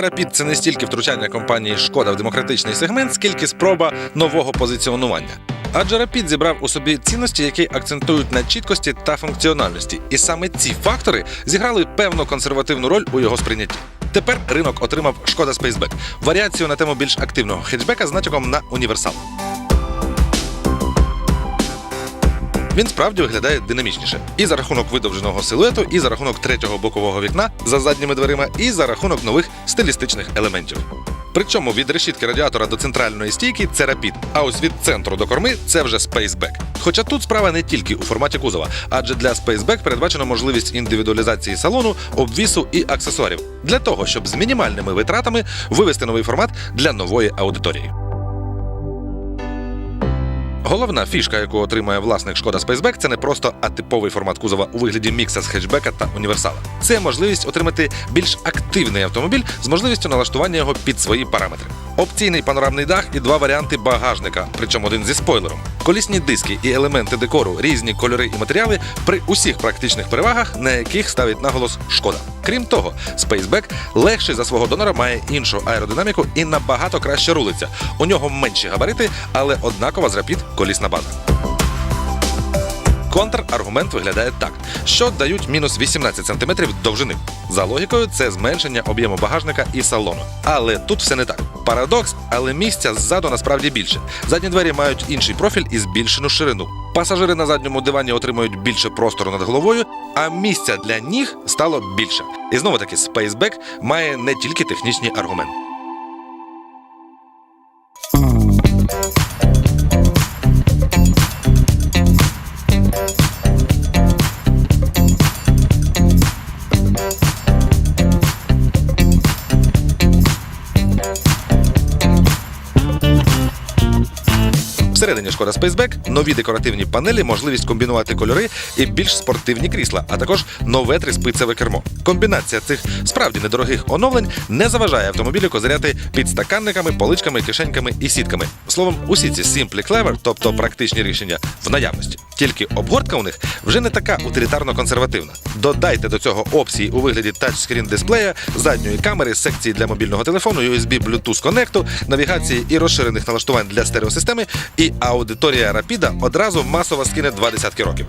Рапід це не стільки втручання компанії Шкода в демократичний сегмент, скільки спроба нового позиціонування. Адже Рапід зібрав у собі цінності, які акцентують на чіткості та функціональності. І саме ці фактори зіграли певну консервативну роль у його сприйнятті. Тепер ринок отримав Шкода Спейсбек варіацію на тему більш активного хетчбека з натяком на універсал. Він справді виглядає динамічніше і за рахунок видовженого силуету, і за рахунок третього бокового вікна за задніми дверима, і за рахунок нових стилістичних елементів. Причому від решітки радіатора до центральної стійки це рапід, а ось від центру до корми це вже Spaceback. Хоча тут справа не тільки у форматі кузова, адже для Spaceback передбачено можливість індивідуалізації салону, обвісу і аксесуарів для того, щоб з мінімальними витратами вивести новий формат для нової аудиторії. Головна фішка, яку отримує власник Шкода Spaceback, це не просто атиповий формат кузова у вигляді мікса з хетчбека та універсала. Це можливість отримати більш активний автомобіль з можливістю налаштування його під свої параметри. Опційний панорамний дах і два варіанти багажника, причому один зі спойлером. Колісні диски і елементи декору, різні кольори і матеріали при усіх практичних перевагах, на яких ставить наголос шкода. Крім того, Spaceback легший за свого донора має іншу аеродинаміку і набагато краще рулиться. У нього менші габарити, але однакова з Rapid колісна база. Контраргумент виглядає так, що дають мінус 18 см довжини. За логікою, це зменшення об'єму багажника і салону. Але тут все не так. Парадокс, але місця ззаду насправді більше. Задні двері мають інший профіль і збільшену ширину. Пасажири на задньому дивані отримують більше простору над головою, а місця для ніг стало більше. І знову таки, Spaceback має не тільки технічні аргументи. Всередині шкода Spaceback нові декоративні панелі, можливість комбінувати кольори і більш спортивні крісла, а також нове триспицеве кермо. Комбінація цих справді недорогих оновлень не заважає автомобілю козиряти підстаканниками, поличками, кишеньками і сітками. Словом, усі ці Simply Clever, тобто практичні рішення, в наявності. Тільки обгортка у них вже не така утилітарно консервативна. Додайте до цього опції у вигляді тачскрін дисплея, задньої камери, секції для мобільного телефону, USB Bluetooth коннекту, навігації і розширених налаштувань для стереосистеми, і аудиторія Рапіда одразу масово скине два десятки років.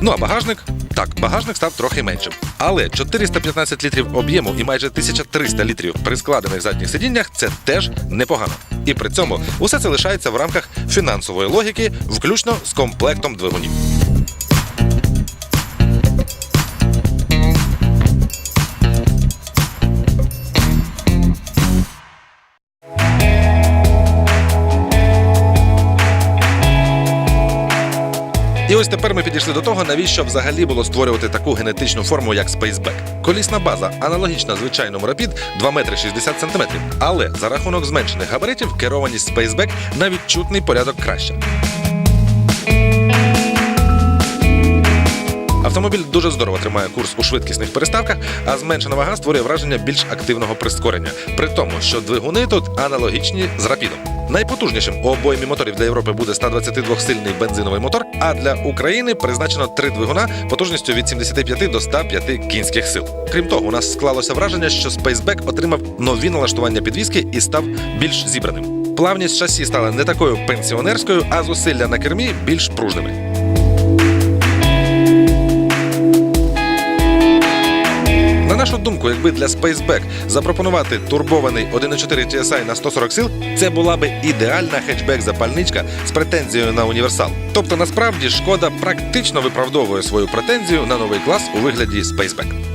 Ну а багажник? Так, багажник став трохи меншим. Але 415 літрів об'єму і майже 1300 літрів при складених задніх сидіннях це теж непогано. І при цьому усе це лишається в рамках фінансової логіки, включно з комплектом двигунів. Ось тепер ми підійшли до того, навіщо взагалі було створювати таку генетичну форму, як Spaceback. Колісна база аналогічна звичайному Rapid 2 метри 60 сантиметрів. Але за рахунок зменшених габаритів керованість Spaceback на відчутний порядок краща. Автомобіль дуже здорово тримає курс у швидкісних переставках, а зменшена вага створює враження більш активного прискорення. При тому, що двигуни тут аналогічні з рапідом. Найпотужнішим у обоймі моторів для Європи буде 122-сильний бензиновий мотор, а для України призначено три двигуна потужністю від 75 до 105 кінських сил. Крім того, у нас склалося враження, що Spaceback отримав нові налаштування підвіски і став більш зібраним. Плавність шасі стала не такою пенсіонерською, а зусилля на кермі більш пружними. Нашу думку, якби для Spaceback запропонувати турбований 1.4 TSI на 140 сил, це була би ідеальна хетчбек-запальничка з претензією на універсал. Тобто, насправді, шкода практично виправдовує свою претензію на новий клас у вигляді Spaceback.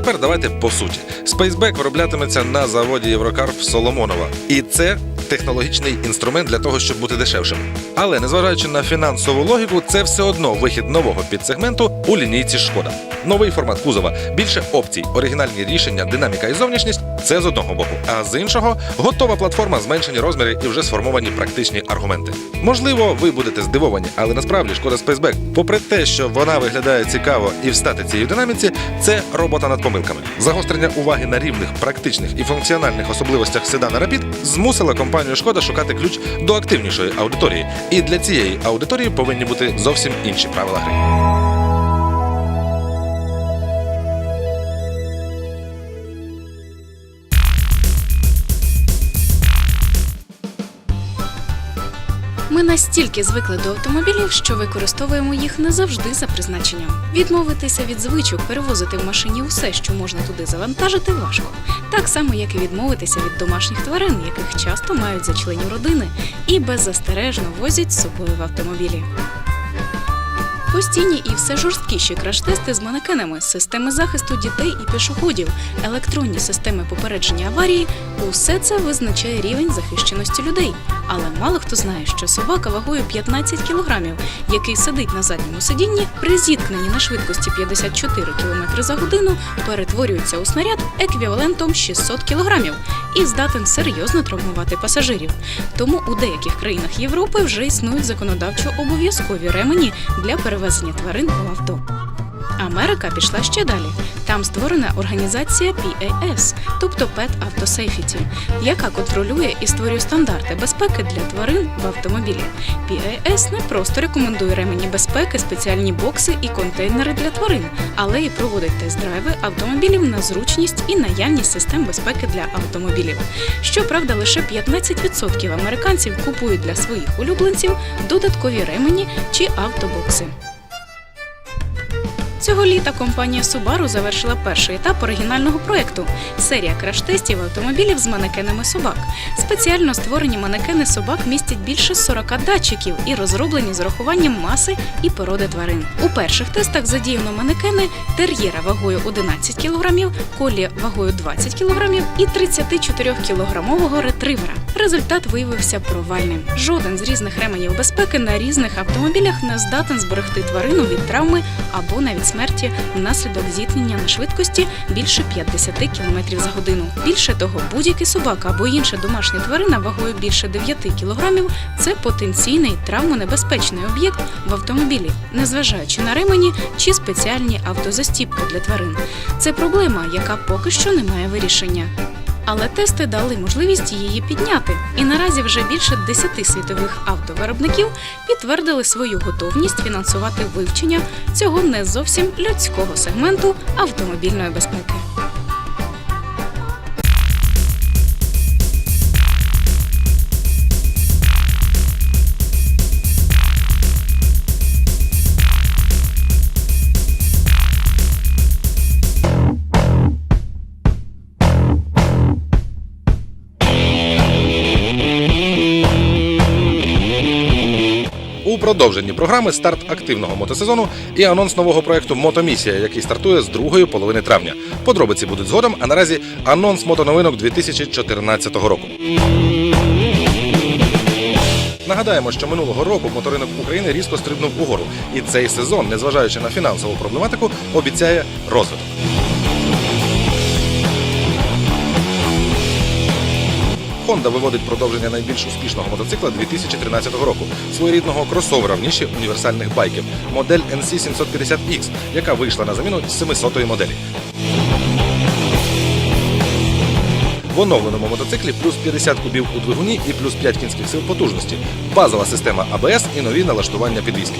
Тепер давайте по суті. Спейсбек вироблятиметься на заводі Єврокар Соломонова. І це технологічний інструмент для того, щоб бути дешевшим. Але незважаючи на фінансову логіку, це все одно вихід нового підсегменту у лінійці шкода. Новий формат кузова, більше опцій, оригінальні рішення, динаміка і зовнішність це з одного боку. А з іншого готова платформа, зменшені розміри і вже сформовані практичні аргументи. Можливо, ви будете здивовані, але насправді шкода Spaceback, попри те, що вона виглядає цікаво і в статиці динаміці, це робота над помилками. Загострення уваги на рівних, практичних і функціональних особливостях седана Rapid змусила компанію Шкода шукати ключ до активнішої аудиторії. І для цієї аудиторії повинні бути зовсім інші правила гри. Настільки звикли до автомобілів, що використовуємо їх не завжди за призначенням. Відмовитися від звичок перевозити в машині усе, що можна туди завантажити, важко. Так само, як і відмовитися від домашніх тварин, яких часто мають за членів родини, і беззастережно возять з собою в автомобілі. Постійні і все жорсткіші краш-тести з манекенами, системи захисту дітей і пішоходів, електронні системи попередження аварії усе це визначає рівень захищеності людей. Але мало хто знає, що собака вагою 15 кілограмів, який сидить на задньому сидінні, при зіткненні на швидкості 54 км за годину перетворюється у снаряд еквівалентом 600 кілограмів і здатен серйозно травмувати пасажирів. Тому у деяких країнах Європи вже існують законодавчо обов'язкові ремені для перевезення тварин у авто. Америка пішла ще далі. Там створена організація PAS, тобто Pet Auto яка контролює і створює стандарти безпеки для тварин в автомобілі. PAS не просто рекомендує ремені безпеки, спеціальні бокси і контейнери для тварин, але і проводить тест-драйви автомобілів на зручність і наявність систем безпеки для автомобілів. Щоправда, лише 15% американців купують для своїх улюбленців додаткові ремені чи автобокси. Цього літа компанія Subaru завершила перший етап оригінального проєкту серія краш-тестів автомобілів з манекенами собак. Спеціально створені манекени собак містять більше 40 датчиків і розроблені з урахуванням маси і породи тварин. У перших тестах задіяно манекени тер'єра вагою 11 кг, колі вагою 20 кг і 34-кілограмового ретривера. Результат виявився провальним. Жоден з різних ременів безпеки на різних автомобілях не здатен зберегти тварину від травми або навіть смерті внаслідок зіткнення на швидкості більше 50 км за годину. Більше того, будь-який собака або інша домашня тварина вагою більше 9 кг – це потенційний травмонебезпечний об'єкт в автомобілі, незважаючи на ремені чи спеціальні автозастіпки для тварин. Це проблема, яка поки що не має вирішення. Але тести дали можливість її підняти. І наразі вже більше 10 світових автовиробників підтвердили свою готовність фінансувати вивчення цього не зовсім людського сегменту автомобільної безпеки. У продовженні програми старт активного мотосезону і анонс нового проекту Мотомісія, який стартує з другої половини травня. Подробиці будуть згодом, а наразі анонс мотоновинок 2014 року. Нагадаємо, що минулого року моторинок України різко стрибнув угору, і цей сезон, незважаючи на фінансову проблематику, обіцяє розвиток. Honda виводить продовження найбільш успішного мотоцикла 2013 року, своєрідного кросовера в ніші універсальних байків, модель NC750X, яка вийшла на заміну 700-ї моделі. В оновленому мотоциклі плюс 50 кубів у двигуні і плюс 5 кінських сил потужності, базова система ABS і нові налаштування підвіски.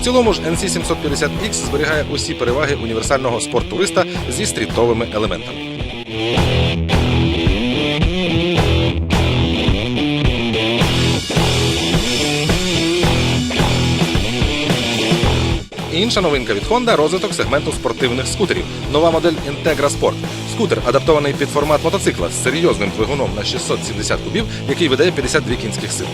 В цілому ж NC750X зберігає усі переваги універсального спорттуриста зі стрітовими елементами. Інша новинка від Honda – розвиток сегменту спортивних скутерів. Нова модель Integra Sport. Скутер адаптований під формат мотоцикла з серйозним двигуном на 670 кубів, який видає 52 кінських сил.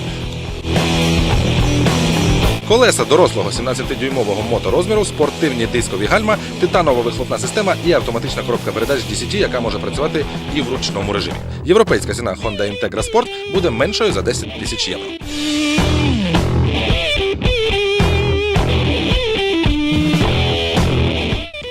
Колеса дорослого 17-дюймового моторозміру, спортивні дискові гальма, титанова вихлопна система і автоматична коробка передач DCT, яка може працювати і в ручному режимі. Європейська ціна Honda Integra Sport буде меншою за 10 тисяч євро.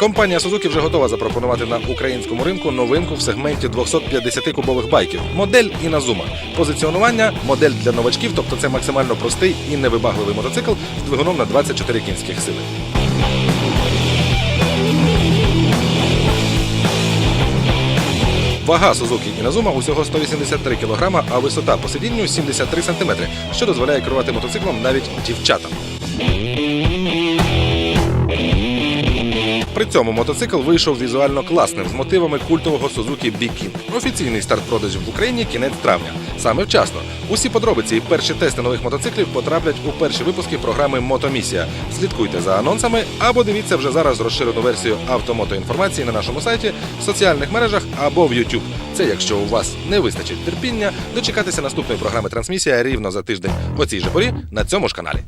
Компанія Suzuki вже готова запропонувати на українському ринку новинку в сегменті 250 кубових байків. Модель Іназума. Позиціонування модель для новачків, тобто це максимально простий і невибагливий мотоцикл з двигуном на 24 кінських сили. Вага Suzuki Іназума усього 183 кг, а висота по сидінню 73 см, що дозволяє керувати мотоциклом навіть дівчатам. При цьому мотоцикл вийшов візуально класним з мотивами культового Suzuki B-King. Офіційний старт продажів в Україні кінець травня. Саме вчасно. Усі подробиці і перші тести нових мотоциклів потраплять у перші випуски програми Мотомісія. Слідкуйте за анонсами або дивіться вже зараз розширену версію автомотоінформації на нашому сайті, в соціальних мережах або в YouTube. Це якщо у вас не вистачить терпіння, дочекатися наступної програми Трансмісія рівно за тиждень о цій же порі на цьому ж каналі.